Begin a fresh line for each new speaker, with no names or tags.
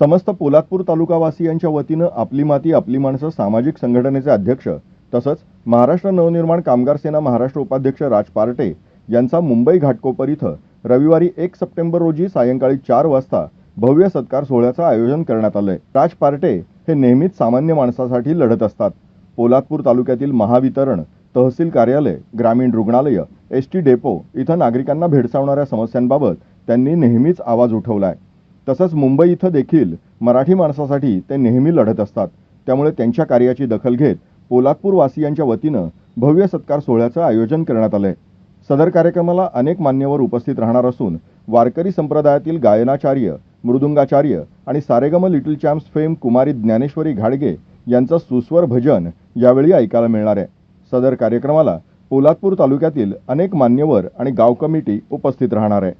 समस्त पोलादपूर तालुकावासियांच्या वतीनं आपली माती आपली माणसं सामाजिक संघटनेचे अध्यक्ष तसंच महाराष्ट्र नवनिर्माण कामगार सेना महाराष्ट्र उपाध्यक्ष राज पार्टे यांचा मुंबई घाटकोपर इथं रविवारी एक सप्टेंबर रोजी सायंकाळी चार वाजता भव्य सत्कार सोहळ्याचं आयोजन करण्यात आलंय. राज पार्टे हे नेहमीच सामान्य माणसासाठी लढत असतात. पोलादपूर तालुक्यातील महावितरण तहसील कार्यालय ग्रामीण रुग्णालय एस टी डेपो इथं नागरिकांना भेडसावणाऱ्या समस्यांबाबत त्यांनी नेहमीच आवाज उठवलाय. तसंच मुंबई इथं देखील मराठी माणसासाठी ते नेहमी लढत असतात. त्यामुळे त्यांच्या कार्याची दखल घेत पोलादपूरवासियांच्या वतीनं भव्य सत्कार सोहळ्याचं आयोजन करण्यात आलंय. सदर कार्यक्रमाला अनेक मान्यवर उपस्थित राहणार असून वारकरी संप्रदायातील गायनाचार्य मृदुंगाचार्य आणि सारेगम लिटिल चॅम्प्स फेम कुमारी ज्ञानेश्वरी घाडगे यांचं सुस्वर भजन यावेळी ऐकायला मिळणार आहे. सदर कार्यक्रमाला पोलादपूर तालुक्यातील अनेक मान्यवर आणि गाव कमिटी उपस्थित राहणार आहे.